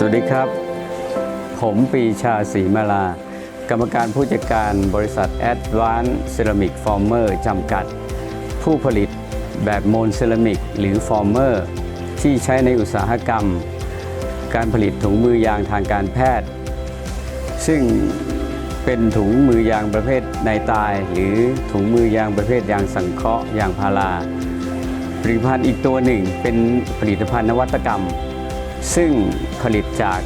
สวัสดีครับ ผมปีชาศรีมาลา กรรมการผู้จัดการบริษัท Advanced Ceramic Former จำกัด ผู้ผลิตแบบโมนเซรามิกหรือฟอร์เมอร์ที่ใช้ในอุตสาหกรรม การผลิตถุงมือยางทางการแพทย์ ซึ่งเป็นถุงมือยางประเภทในตาย หรือถุงมือยางประเภทยางสังเคราะห์ยางพาราผลิตภัณฑ์อีกตัวหนึ่งเป็นผลิตภัณฑ์นวัตกรรม ซึ่งผลิตจาก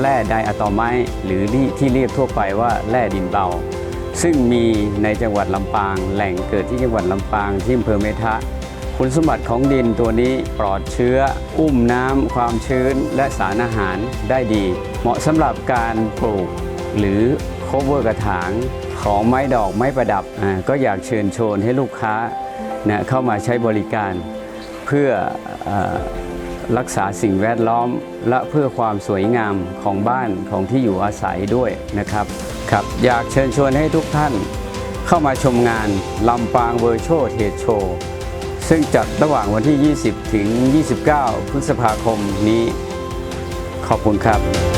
แร่ไดอะตอมไมต์หรือที่เรียกทั่วไปว่าแร่ดินเบา ซึ่งมีในจังหวัดลำปาง แหล่งเกิดที่จังหวัดลำปางที่อำเภอเมทะ คุณสมบัติของดินตัวนี้ปลอดเชื้อ อุ้มน้ำความชื้นและสารอาหารได้ดี เหมาะสำหรับการปลูก หรือโคเวอร์กระถางของไม้ดอกไม้ประดับก็อยากเชิญชวนให้ลูกค้านะเข้ามาใช้บริการเพื่ออ รักษาสิ่งแวดล้อม และเพื่อความสวยงามของบ้านของที่อยู่อาศัยด้วยนะครับครับ อยากเชิญชวนให้ทุกท่าน เข้ามาชมงานลำปางเวอร์ชวลเทรดโชว์ซึ่งจัดระหว่างวันที่ 20 ถึง 29 พฤษภาคมนี้ ขอบคุณครับ